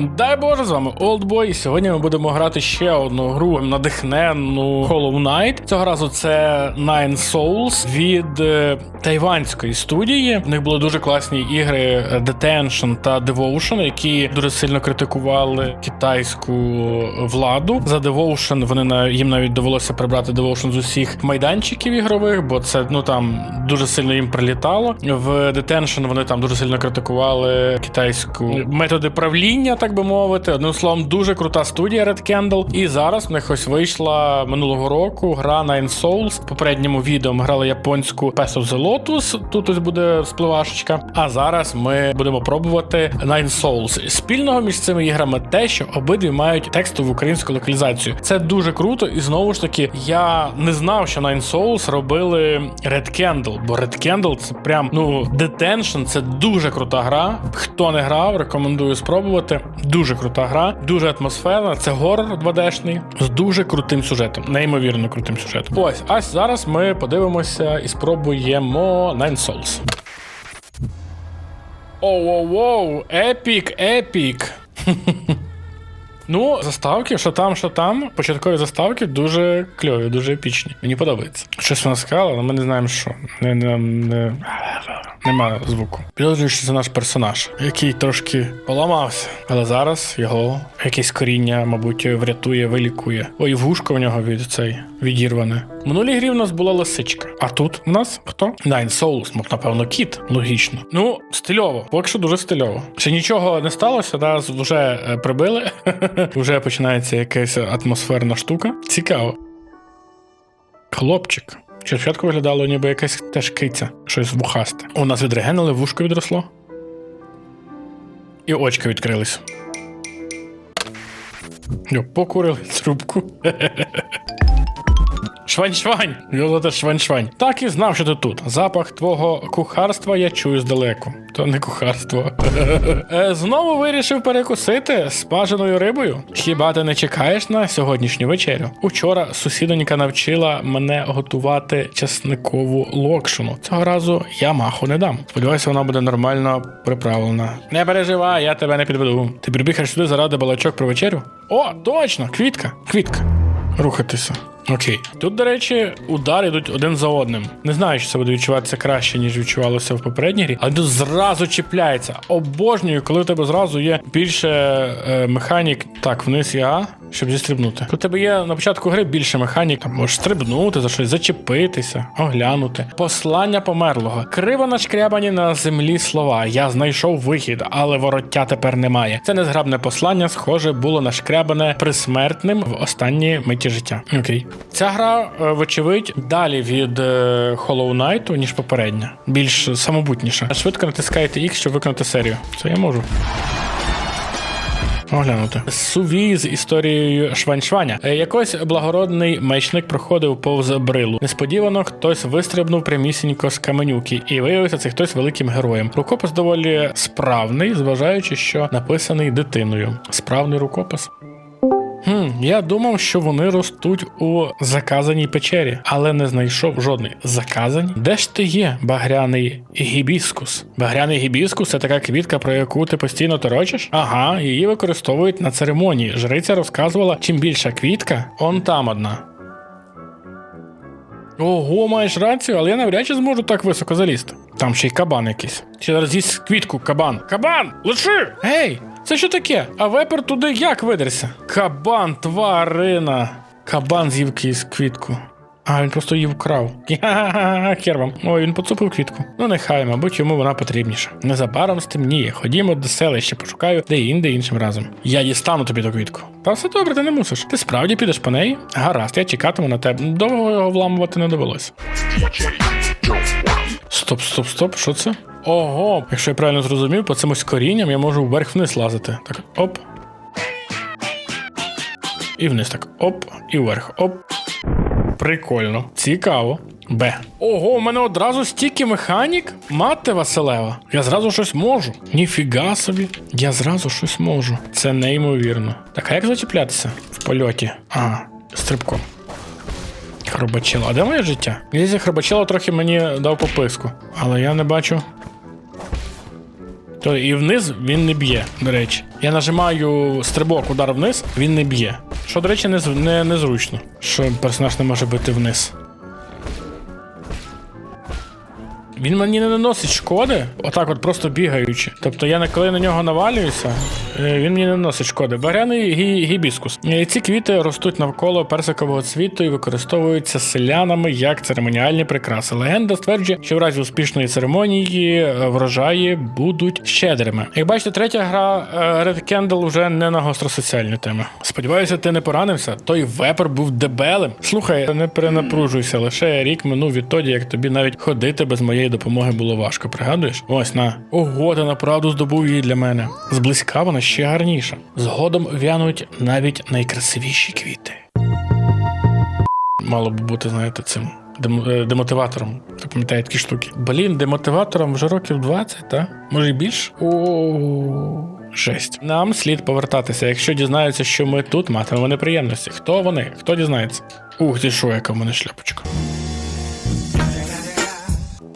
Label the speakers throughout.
Speaker 1: Дай Боже, з вами Oldboy, і сьогодні ми будемо грати ще одну гру надихненну Hollow Knight. Цього разу це Nine Souls від е, тайванської студії. В них були дуже класні ігри е, Detention та Devotion, які дуже сильно критикували китайську владу. За Devotion вони на їм навіть довелося прибрати Devotion з усіх майданчиків ігрових, бо це ну там дуже сильно їм прилітало. В Detention вони там дуже сильно критикували китайську методи правління, так би мовити. Одним словом, дуже крута студія Red Candle. І зараз в них ось вийшла минулого року гра Nine Souls. В попередньому відео ми грали японську Path of the Lotus. Тут ось буде спливашечка. А зараз ми будемо пробувати Nine Souls. Спільного між цими іграми те, що обидві мають текстову українську локалізацію. Це дуже круто, і знову ж таки, я не знав, що Nine Souls робили Red Candle, бо Red Candle це прям ну Detention, це дуже крута гра. Хто не грав, рекомендую спробувати. Дуже крута гра, дуже атмосферна. Це горор 2D-шний з дуже крутим сюжетом, неймовірно крутим сюжетом. Ось, а зараз ми подивимося і спробуємо Nine Souls. Оу-оу-оу, епік, епік. Ну, заставки, що там, що там, початкові заставки дуже кльові, дуже епічні. Мені подобається. Щось вона сказала, але ми не знаємо, що. Не, не, не... Нема звуку. Підозрюю, що це наш персонаж, який трошки поламався, але зараз його якесь коріння, мабуть, врятує, вилікує. Ой, вушко в нього від цей відірване. В минулій грі в нас була лисичка. А тут у нас хто? Nine Souls, ну, напевно, кіт, логічно. Ну, стильово, поки що дуже стильово. Ще нічого не сталося, нас вже е, прибили. вже починається якась атмосферна штука. Цікаво. Хлопчик. Чи спочатку виглядало, ніби якась теж киця, щось вухасте. У нас відрегенили, вушко відросло. І очки відкрились. Йо, покурили трубку. Швань-швань! Йолота швань-швань. Так і знав, що ти тут. Запах твого кухарства я чую здалеку. То не кухарство. Е, Знову вирішив перекусити спаженою рибою. Хіба ти не чекаєш на сьогоднішню вечерю? Учора сусідонька навчила мене готувати часникову локшину. Цього разу я маху не дам. Сподіваюся, вона буде нормально приправлена. Не переживай, я тебе не підведу. Ти прибігаєш сюди заради балачок про вечерю? О, точно! Квітка! Квітка. Рухатися. Окей. Тут, до речі, удари йдуть один за одним. Не знаю, чи це буде відчуватися краще, ніж відчувалося в попередній грі, але тут зразу чіпляється. Обожнюю, коли у тебе зразу є більше е, механік. Так, вниз А, щоб зістрибнути. Коли у тебе є на початку гри більше механік, там можеш стрибнути за щось, зачепитися, оглянути. Послання померлого. Криво нашкрябані на землі слова. Я знайшов вихід, але вороття тепер немає. Це незграбне послання, схоже, було нашкрябане присмертним в останні миті життя. Окей. Ця гра, е, вочевидь, далі від е, Hollow Knight, ніж попередня. Більш самобутніша. Швидко натискаєте X, щоб виконати серію. Це я можу. Оглянути. Сувій з історією Швань-Шваня. Е, Якось благородний мечник проходив повз брилу. Несподівано хтось вистрибнув прямісінько з каменюки, і виявився цей хтось великим героєм. Рукопис доволі справний, зважаючи, що написаний дитиною. Справний рукопис. Я думав, що вони ростуть у заказаній печері, але не знайшов жодної. Заказані? Де ж ти є, багряний гібіскус? Багряний гібіскус це така квітка, про яку ти постійно торочиш? Ага, її використовують на церемонії. Жриця розказувала, чим більша квітка, он там одна. Ого, маєш рацію, але я навряд чи зможу так високо залізти. Там ще й кабан якийсь. Чи зараз з'їсть квітку кабан. Кабан! Лиши! Гей! Це що таке? А вепер туди як видерся? Кабан, тварина. Кабан з'їв квітку. А, він просто її вкрав. Хер вам. Ой, він поцупив квітку. Ну нехай, мабуть, йому вона потрібніша. Незабаром стемніє. Ходімо до селища, пошукаю де інде іншим разом. Я дістану тобі ту квітку. Та все добре, ти не мусиш. Ти справді підеш по неї? Гаразд, я чекатиму на тебе. Довго його вламувати не довелося. Стоп, стоп, стоп, що це? Ого, якщо я правильно зрозумів, по цим ось корінням я можу вверх вниз лазити. Так, оп. І вниз так. Оп, і вверх. Оп. Прикольно. Цікаво. Б. Ого, у мене одразу стільки механік. Мати Василева. Я зразу щось можу. Ніфіга собі. Я зразу щось можу. Це неймовірно. Так, а як зачіплятися в польоті? Ага, стрибком. Хробачило. А де моє життя? Здається, хробачило трохи мені дав пописку. Але я не бачу. То і вниз він не б'є, до речі. Я нажимаю стрибок, удар вниз, він не б'є. Що, до речі, не, не, незручно, що персонаж не може бити вниз. Він мені не наносить шкоди, отак от просто бігаючи. Тобто я коли на нього навалююся, е, він мені не наносить шкоди. Багряний гі- гібіскус. Е, Ці квіти ростуть навколо персикового цвіту і використовуються селянами як церемоніальні прикраси. Легенда стверджує, що в разі успішної церемонії е, врожаї будуть щедрими. Як бачите, третя гра Red Candle вже не на гостросоціальні теми. Сподіваюся, ти не поранився. Той вепер був дебелим. Слухай, не перенапружуйся. Лише рік минув відтоді, як тобі навіть ходити без моєї допомоги було важко. Пригадуєш? Ось на. Ого, ти направду здобув її для мене. Зблизька вона ще гарніша. Згодом в'януть навіть найкрасивіші квіти. Мало б бути, знаєте, цим. е, Демотиватором. Хто пам'ятає такі штуки. Блін, демотиватором вже років 20, так? Може і більше? О, жесть. Нам слід повертатися. Якщо дізнаються, що ми тут матимемо неприємності. Хто вони? Хто дізнається? Ух ти що, яка в мене шляпочка.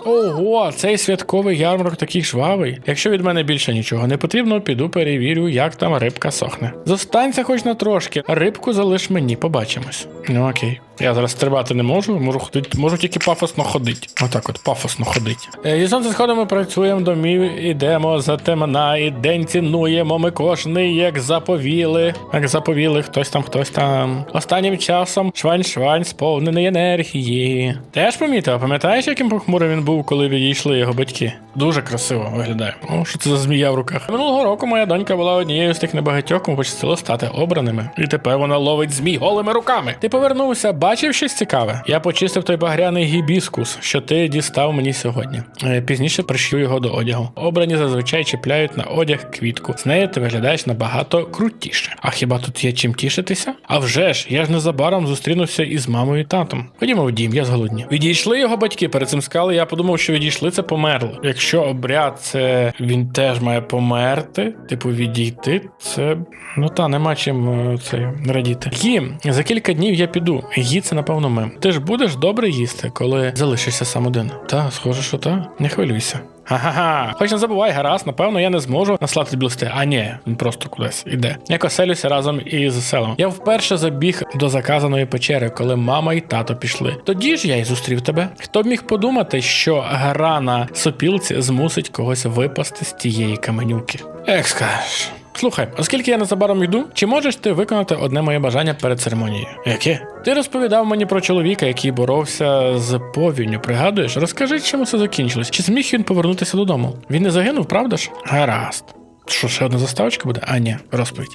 Speaker 1: Ого, цей святковий ярмарок такий жвавий. Якщо від мене більше нічого не потрібно, піду перевірю, як там рибка сохне. Зостанься хоч на трошки, рибку залиш мені, побачимось. Ну окей. Я зараз стрибати не можу, можу ходити, можу тільки пафосно ходити. Отак от пафосно ходить. Е, Зі сонцесходом ми працюємо, домів ідемо за темна, і день цінуємо ми кожний, як заповіли. Як заповіли, хтось там, хтось там. Останнім часом швань-швань сповнений енергії. Теж помітив, пам'ятаєш, яким похмурим він був, коли відійшли його батьки? Дуже красиво виглядає. О, що це за змія в руках? Минулого року моя донька була однією з тих небагатьох, кому пощастило стати обраними. І тепер вона ловить змій голими руками. Ти повернувся, бачив щось цікаве? Я почистив той багряний гібіскус, що ти дістав мені сьогодні. Е, Пізніше пришью його до одягу. Обрані зазвичай чіпляють на одяг квітку. З нею ти виглядаєш набагато крутіше. А хіба тут є чим тішитися? А вже ж, я ж незабаром зустрінувся із мамою і татом. Ходімо в дім, я зголоднів. Відійшли його батьки перед цим сказали. Я подумав, що відійшли це померло. Якщо обряд це він теж має померти, типу відійти, це ну та нема чим е, це радіти. Їм за кілька днів я піду. Це напевно мем. Ти ж будеш добре їсти, коли залишишся сам один. Та, схоже, що та. Не хвилюйся. Ха-ха-ха. Хоч не забувай, гаразд, напевно, я не зможу наслати блисти. А ні, він просто кудись іде. Я коселюся разом із селом. Я вперше забіг до заказаної печери, коли мама і тато пішли. Тоді ж я й зустрів тебе. Хто б міг подумати, що гра на сопілці змусить когось випасти з тієї каменюки? Як скажеш. Слухай, оскільки я незабаром йду, чи можеш ти виконати одне моє бажання перед церемонією? Яке? Ти розповідав мені про чоловіка, який боровся з повінню. Пригадуєш? Розкажи, чим це закінчилось? Чи зміг він повернутися додому? Він не загинув, правда ж? Гаразд. Що, ще одна заставочка буде? А, ні, розповідь.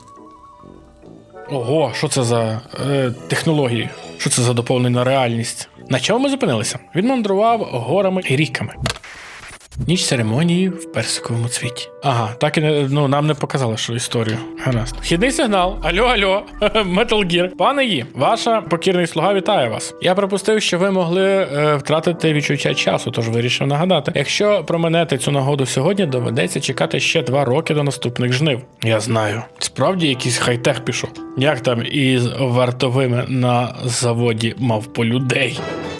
Speaker 1: Ого, що це за е, технології? Що це за доповнена реальність? На чому ми зупинилися? Він мандрував горами і ріками. Ніч церемонії в персиковому цвіті. Ага, так і не ну нам не показали, що історію. Гаразд. Вхідний сигнал. Алло, алло, Metal Gear. Пане Ї, ваша покірний слуга вітає вас. Я припустив, що ви могли е, втратити відчуття часу, тож вирішив нагадати. Якщо променете цю нагоду сьогодні, доведеться чекати ще два роки до наступних жнив. Я знаю. Справді якийсь хай-тех пішов. Як там із вартовими на заводі мавполюдей?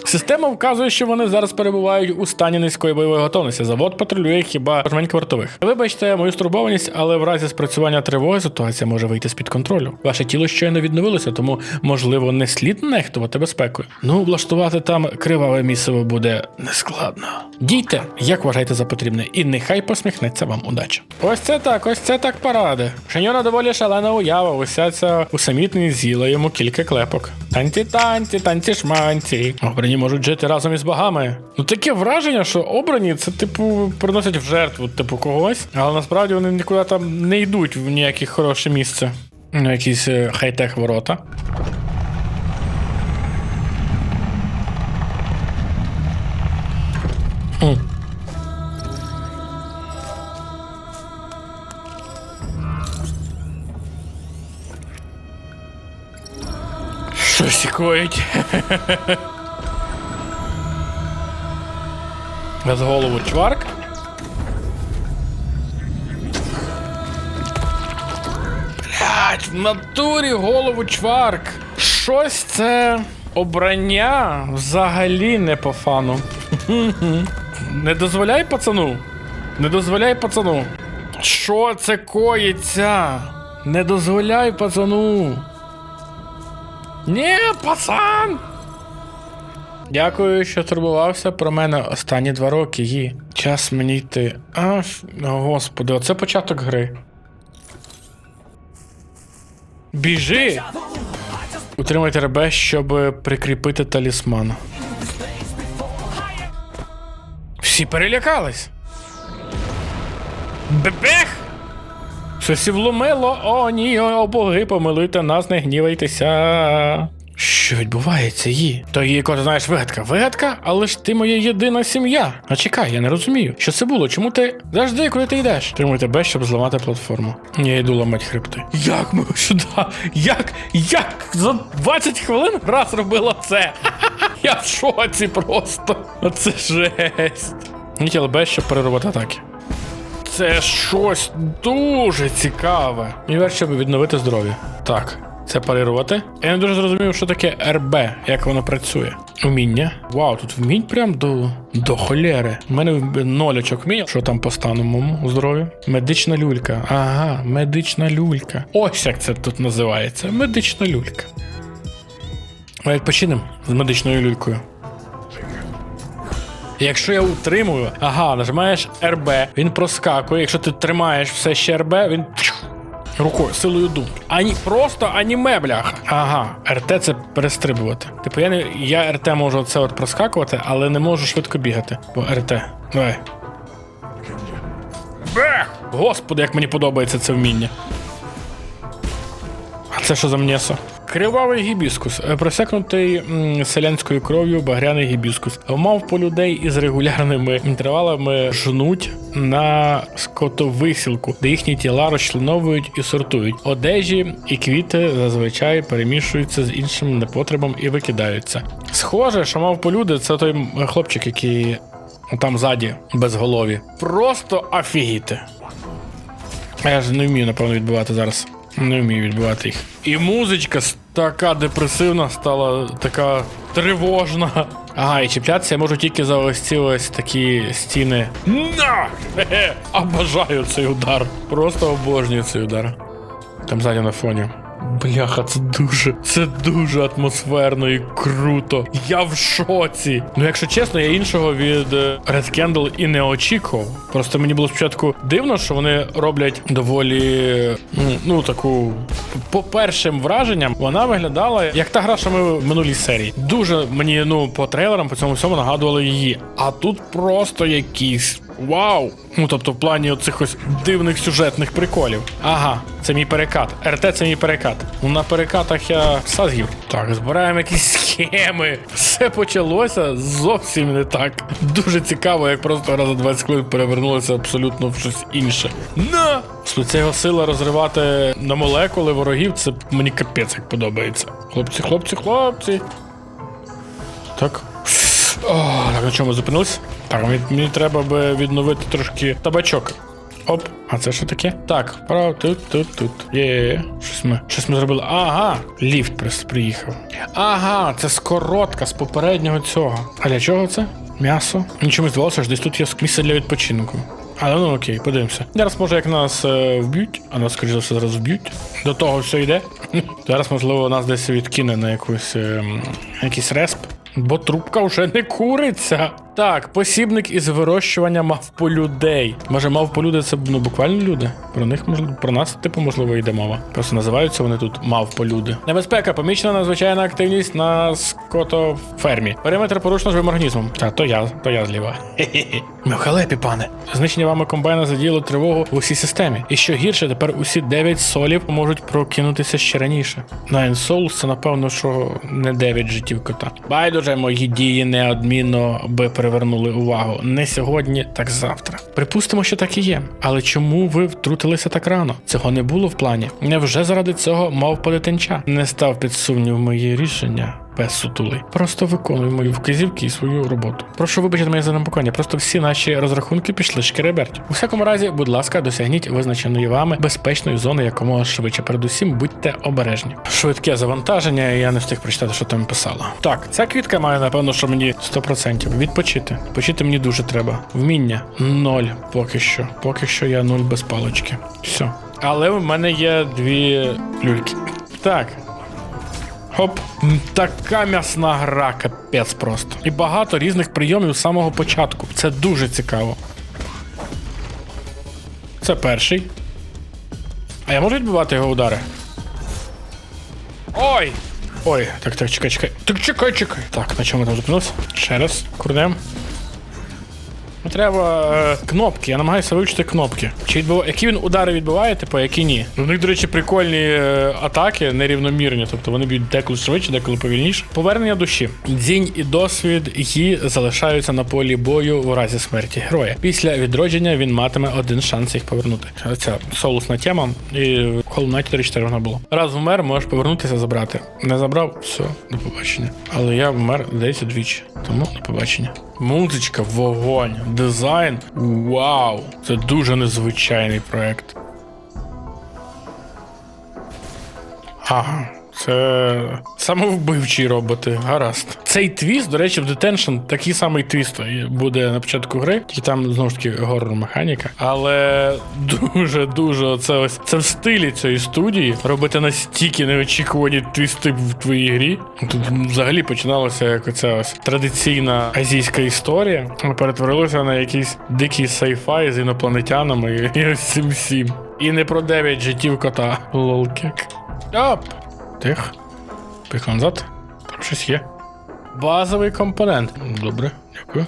Speaker 1: Система вказує, що вони зараз перебувають у стані низької бойової готовності. Завод патрулює хіба жменьки вартових. Вибачте мою стурбованість, але в разі спрацювання тривоги ситуація може вийти з-під контролю. Ваше тіло щойно відновилося, тому можливо не слід нехтувати безпекою. Ну, влаштувати там криваве місиво буде нескладно. Дійте, як вважаєте за потрібне, і нехай посміхнеться вам удача. Ось це так, ось це так паради. Шаньона доволі шалена уява, уся ця усамітність з'їла йому кілька клепок. Танці, танці, танці шманці. Обрані можуть жити разом із богами. Ну таке враження, що обрані це, типу, приносять в жертву, типу, когось, але насправді вони нікуди там не йдуть в ніяке хороше місце. На якісь е, хай-тех ворота. М. Щось коїть. З голову чварк. Блять, в натурі голову чварк. Щось це обрання взагалі не по фану. Не дозволяй пацану. Не дозволяй пацану. Що це коїться? Не дозволяй пацану. Ні, пацан! Дякую, що турбувався про мене останні два роки. Ї. Час мені йти. А, господи, оце початок гри. Біжи! Утримайте РБ, щоб прикріпити талісман. Всі перелякались. Бебех! Щось і вломило. О, ні, о, боги, помилуйте нас, не гнівайтеся. Що відбувається, її? То її кот, знаєш, вигадка. Вигадка? Але ж ти моя єдина сім'я. А чекай, я не розумію. Що це було? Чому ти. Завжди, куди ти йдеш? Тримуй тебе, щоб зламати платформу. Я йду ламати хребти. Як ми сюди? Як? Як? За 20 хвилин раз робила це. Я в шоці просто. Оце жесть. Ні, ЛБ, щоб переробити атаки. Це щось дуже цікаве. І щоб відновити здоров'я. Так, це парирувати. Я не дуже зрозумів, що таке РБ, як воно працює. Уміння. Вау, тут вмінь прям до, до холєри. У мене ноль очок вміння. Що там по стану моєму здоров'ю? Медична люлька. Ага, медична люлька. Ось як це тут називається. Медична люлька. Ми відпочинемо з медичною люлькою. Якщо я утримую, ага, нажимаєш РБ, він проскакує. Якщо ти тримаєш все ще РБ, він рукою, силою дум. Ані просто аніме, бляха. Ага, РТ це перестрибувати. Типу, я не я РТ можу це от проскакувати, але не можу швидко бігати. Бо РТ. Давай. Бех! Господи, як мені подобається це вміння. А це що за м'ясо? Кривавий гібіскус, е, просякнутий селянською кров'ю багряний гібіскус. Мав по людей із регулярними інтервалами жнуть на скотовисілку, де їхні тіла розчленовують і сортують. Одежі і квіти зазвичай перемішуються з іншим непотребом і викидаються. Схоже, що мав по люди це той хлопчик, який там ззаді, без голові. Просто офігіти. А я ж не вмію, напевно, відбивати зараз. Не вмію відбивати їх. І музичка така депресивна стала, така тривожна. Ага, і чіплятися я можу тільки за ось ці ось такі стіни. На! Обожаю цей удар. Просто обожнюю цей удар. Там ззаді на фоні. Бляха, це дуже, це дуже атмосферно і круто. Я в шоці. Ну, якщо чесно, я іншого від е, Red Candle і не очікував. Просто мені було спочатку дивно, що вони роблять доволі ну таку по першим враженням, вона виглядала як та гра, що ми в минулій серії. Дуже мені ну по трейлерам по цьому всьому нагадували її. А тут просто якийсь вау. Ну тобто, в плані оцих ось дивних сюжетних приколів. Ага, це мій перекат. РТ це мій перекат. Ну на перекатах я сазгів. Так, збираємо якісь схеми. Все почалося зовсім не так. Дуже цікаво, як просто раз за 20 хвилин перевернулося абсолютно в щось інше. На! Це його сила розривати на молекули ворогів, це мені капець як подобається. Хлопці, хлопці, хлопці. Так. О, так, на чому зупинились? Так, мені, треба би відновити трошки табачок. Оп, а це що таке? Так, право, тут, тут, тут. Є, щось ми, щось ми зробили. Ага, ліфт прис- приїхав. Ага, це скоротка з попереднього цього. А для чого це? М'ясо? Нічому здавалося, що десь тут є місце для відпочинку. Але ну окей, подивимося. Зараз може як нас е, вб'ють, а нас, скоріш за все, зараз вб'ють. До того все йде. Зараз, можливо, нас десь відкине на якусь е, якийсь респ. Бо трубка вже не куриться. Так, посібник із вирощування мавполюдей. Може, мавполюди це ну, буквально люди? Про них можливо, про нас, типу, можливо, йде мова. Просто називаються вони тут мавполюди. Небезпека, помічена надзвичайна активність на скотофермі. Периметр порушено живим організмом. Та то я, то я зліва. Ми в халепі, пане. Знищення вами комбайна задіяло тривогу в усій системі. І що гірше, тепер усі 9 солів можуть прокинутися ще раніше. Nine Souls це напевно, що не 9 життів кота. Байдуже, мої дії неодмінно би привернули увагу. Не сьогодні, так завтра. Припустимо, що так і є. Але чому ви втрутилися так рано? Цього не було в плані. Невже заради цього мав подитинча? Не став під сумнів мої рішення. Пес сутулий. Просто виконую мої вказівки і свою роботу. Прошу вибачити моє занепокоєння, просто всі наші розрахунки пішли шкереберть. У всякому разі, будь ласка, досягніть визначеної вами безпечної зони якомога швидше. Передусім, будьте обережні. Швидке завантаження, я не встиг прочитати, що там писала. Так, ця квітка має, напевно, що мені 100%. Відпочити. Відпочити мені дуже треба. Вміння ноль поки що. Поки що я нуль без палочки. Все. Але в мене є дві люльки. Так. Хоп, така м'ясна гра, капець просто. І багато різних прийомів з самого початку. Це дуже цікаво. Це перший. А я можу відбивати його удари? Ой! Ой, так, так, чекай, чекай. Так чекай, чекай. Так, на чому там зупинився? Ще раз, курнем. Ну, Треба е, кнопки, я намагаюся вивчити кнопки. Чи відбив... Які він удари відбиває, типу, які ні. У них, до речі, прикольні е, атаки, нерівномірні, тобто вони б'ють деколи швидше, деколи повільніше. Повернення душі. Дзінь і досвід її залишаються на полі бою у разі смерті героя. Після відродження він матиме один шанс їх повернути. Ця соусна тема. І Knight 3-4 вона було. Раз вмер, можеш повернутися забрати. Не забрав, все, до побачення. Але я вмер десь двічі. Тому до побачення. Музичка, вогонь, дизайн. Вау! Це дуже незвичайний проект. Ага. Це самовбивчі роботи, гаразд. Цей твіст, до речі, в Detention такий самий твіст буде на початку гри, тільки там знову ж таки горор механіка. Але дуже дуже це ось це в стилі цієї студії робити настільки неочікувані твісти в твоїй грі. Тут взагалі починалося як оця ось традиційна азійська історія, а перетворилося на якийсь дикий сайфай з інопланетянами і ось цим всім. І не про 9 життів кота. Лолкек. Оп! Тих. Поїхав назад. Там щось є. Базовий компонент. Добре, дякую.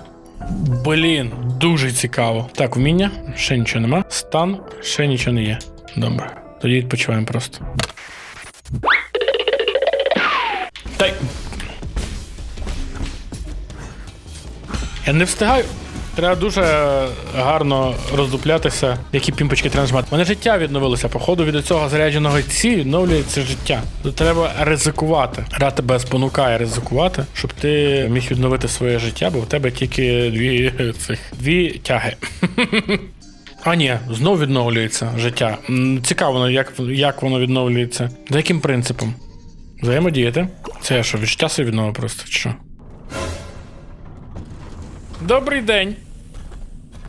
Speaker 1: Блін, дуже цікаво. Так, вміння, ще нічого нема. Стан, ще нічого не є. Добре. Тоді відпочиваємо просто. Та. Я не встигаю. Треба дуже гарно роздуплятися, які пімпочки треба нажимати. У мене життя відновилося. Походу від цього зарядженого ці відновлюється життя. Треба ризикувати. Гра тебе спонукає ризикувати, щоб ти міг відновити своє життя, бо в тебе тільки дві цих дві тяги. А ні, знов відновлюється життя. Цікаво, як, як воно відновлюється. За яким принципом? Взаємодіяти. Це я що, від собі відновив просто, чи що? Добрий день.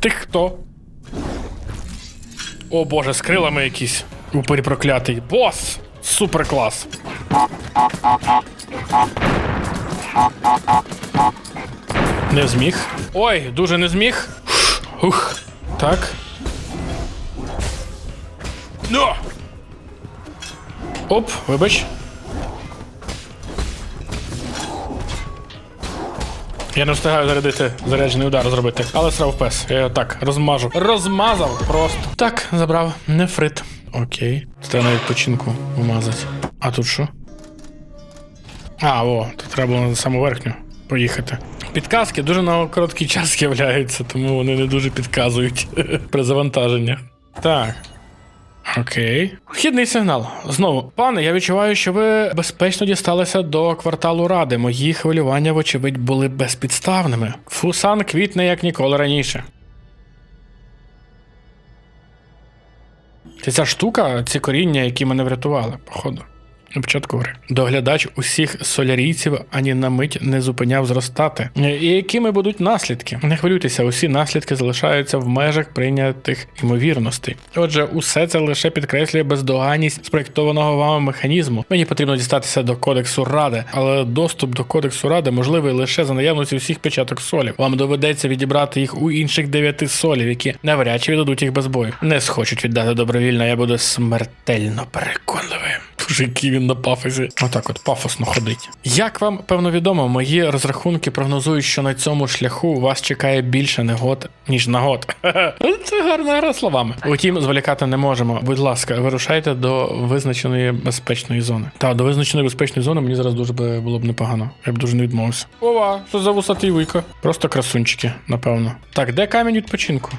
Speaker 1: Ти хто? О боже, з крилами якісь. Упері проклятий. Бос! Супер клас. Не зміг. Ой, дуже не зміг. Ух. Так. Но! Оп, вибач. Я не встигаю зарядити заряджений удар зробити, але срав пес. Я його так розмажу. Розмазав просто. Так, забрав. Нефрит. Окей. Це треба на відпочинку вмазати. А тут що? А, о, тут треба було на саму верхню поїхати. Підказки дуже на короткий час з'являються, тому вони не дуже підказують при завантаженнях. Так. Окей. Вхідний сигнал. Знову, пане, я відчуваю, що ви безпечно дісталися до кварталу ради. Мої хвилювання, вочевидь, були безпідставними. Фусан квітне як ніколи раніше. Це ця штука, ці коріння, які мене врятували, походу. Початку гри. Доглядач усіх солярійців ані на мить не зупиняв зростати. І якими будуть наслідки? Не хвилюйтеся, усі наслідки залишаються в межах прийнятих ймовірностей. Отже, усе це лише підкреслює бездоганність спроєктованого вами механізму. Мені потрібно дістатися до кодексу ради, але доступ до кодексу ради можливий лише за наявності всіх печаток солів. Вам доведеться відібрати їх у інших дев'яти солів, які навряд чи віддадуть їх без бою. Не схочуть віддати добровільно, я буду смертельно переконливим. Боже, який він на пафосі. Отак от пафосно ходить. Як вам певно відомо, мої розрахунки прогнозують, що на цьому шляху вас чекає більше негод, ніж нагод. Це гарна гра словами. Утім, зволікати не можемо. Будь ласка, вирушайте до визначеної безпечної зони. Та до визначеної безпечної зони мені зараз дуже було б непогано. Я б дуже не відмовився. Ова, що за вусатий вуйко? Просто красунчики, напевно. Так, де камінь відпочинку?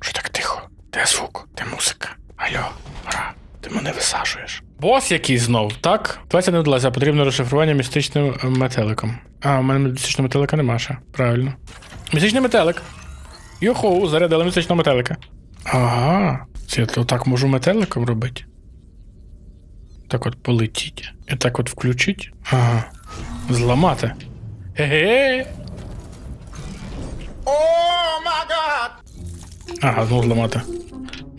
Speaker 1: Що так тихо? Де звук? Де музика? Алло, гра, ти мене висаджуєш. Бос якийсь знов, так? Давайте не вдалося, потрібно розшифрування містичним метеликом. А, у мене містичного метелика нема ще. Правильно. Містичний метелик. Йохоу, зарядили містичного метелика. Ага. Це я то так можу метеликом робити. Так от полетіть. І так от включить. Ага. Зламати. Ге-ге. Ага, знову зламати.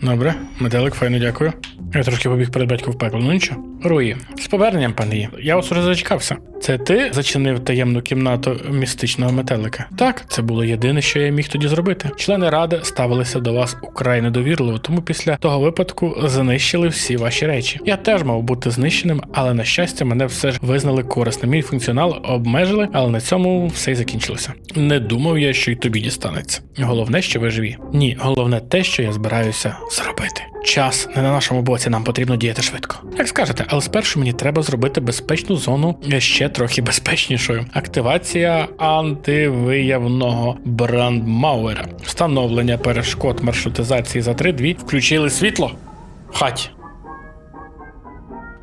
Speaker 1: Добре, метелик, файно дякую. Я трошки побіг перед батьком в пекло, ну нічого. Руї, з поверненням, пане. Я вас уже зачекався. Це ти зачинив таємну кімнату містичного метелика? Так, це було єдине, що я міг тоді зробити. Члени ради ставилися до вас украй недовірливо, тому після того випадку знищили всі ваші речі. Я теж мав бути знищеним, але на щастя, мене все ж визнали корисним. Мій функціонал обмежили, але на цьому все й закінчилося. Не думав я, що й тобі дістанеться. Головне, що ви живі. Ні, головне те, що я збираюся зробити. Час не на нашому боці, нам потрібно діяти швидко. Як скажете, але спершу мені треба зробити безпечну зону ще трохи безпечнішою. Активація антивиявного брандмауера. Встановлення перешкод маршрутизації за 3-2. Включили світло. В хаті.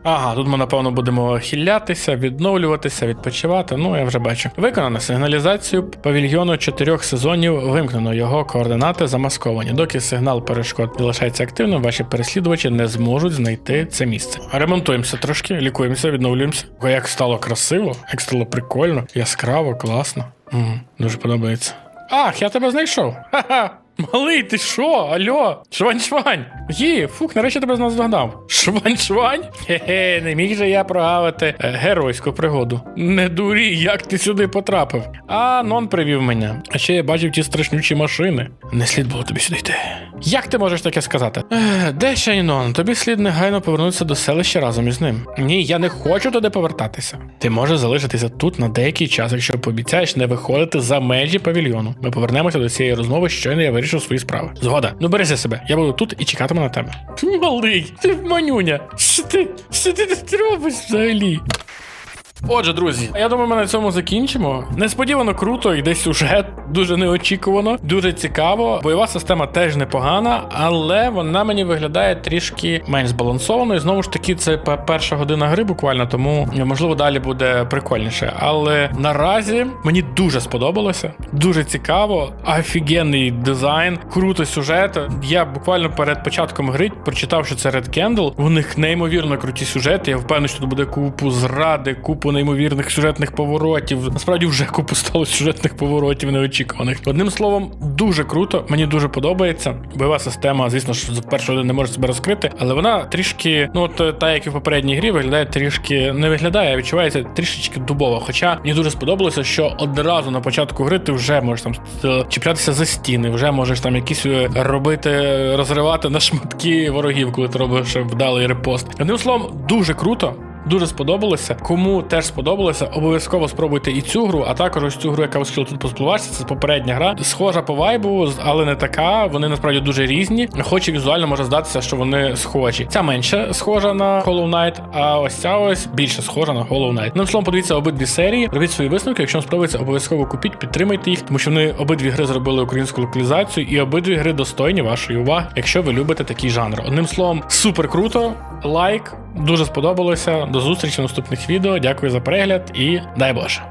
Speaker 1: Ага, тут ми напевно будемо хилятися, відновлюватися, відпочивати. Ну, я вже бачу. Виконано сигналізацію павільйону чотирьох сезонів. Вимкнено його координати замасковані. Доки сигнал перешкод залишається активним, ваші переслідувачі не зможуть знайти це місце. Ремонтуємося трошки, лікуємося, відновлюємося. Ой, Як стало красиво, як стало прикольно, яскраво, класно. Угу, дуже подобається. Ах, я тебе знайшов. Ха-ха. Малий, ти що? Алло? Швань-швань. Є, фух, нарешті тебе наздогнав. Швань-швань? Хе-хе, не міг же я прогавити е, геройську пригоду. Не дурі, як ти сюди потрапив. А нон привів мене. А ще я бачив ті страшнючі машини. Не слід було тобі сюди йти. Як ти можеш таке сказати? Де ще й нон? Тобі слід негайно повернутися до селища разом із ним. Ні, я не хочу туди повертатися. Ти можеш залишитися тут на деякий час, якщо пообіцяєш не виходити за межі павільйону. Ми повернемося до цієї розмови, щойно я вирішив свої справи. Згода, ну берися себе, я буду тут і чекатиму на тебе. Малий, ти манюня. Що ти, що ти тут робиш взагалі? Отже, друзі, я думаю, ми на цьому закінчимо. Несподівано круто, йде сюжет, дуже неочікувано, дуже цікаво. Бойова система теж непогана, але вона мені виглядає трішки менш збалансованою. Знову ж таки, це перша година гри буквально, тому можливо далі буде прикольніше. Але наразі мені дуже сподобалося, дуже цікаво, офігенний дизайн, круто сюжет. Я буквально перед початком гри прочитав, що це Red Candle. У них неймовірно круті сюжети. Я впевнений, що тут буде купу зради, купу неймовірних сюжетних поворотів. Насправді вже купу стало сюжетних поворотів неочікуваних. Одним словом, дуже круто. Мені дуже подобається. Бойова система, звісно ж, з першого не може себе розкрити, але вона трішки, ну от е, та, як і в попередній грі, виглядає трішки не виглядає, а відчувається трішечки дубово. Хоча мені дуже сподобалося, що одразу на початку гри ти вже можеш там е, чіплятися за стіни, вже можеш там якісь е, робити, розривати на шматки ворогів, коли ти робиш вдалий репост. Одним словом, дуже круто. Дуже сподобалося. Кому теж сподобалося, обов'язково спробуйте і цю гру, а також ось цю гру, яка ви тут поспілкуватися. Це попередня гра. Схожа по вайбу, але не така. Вони насправді дуже різні. Хоч і візуально може здатися, що вони схожі. Ця менше схожа на Hollow Knight, а ось ця ось більше схожа на Hollow Knight. Ну, словом, подивіться обидві серії, робіть свої висновки. Якщо вам сподобається, обов'язково купіть, підтримайте їх, тому що вони обидві гри зробили українську локалізацію, і обидві гри достойні вашої уваги, якщо ви любите такий жанр. Одним словом, супер круто. Лайк, дуже сподобалося. До зустрічі в наступних відео. Дякую за перегляд і дай Боже.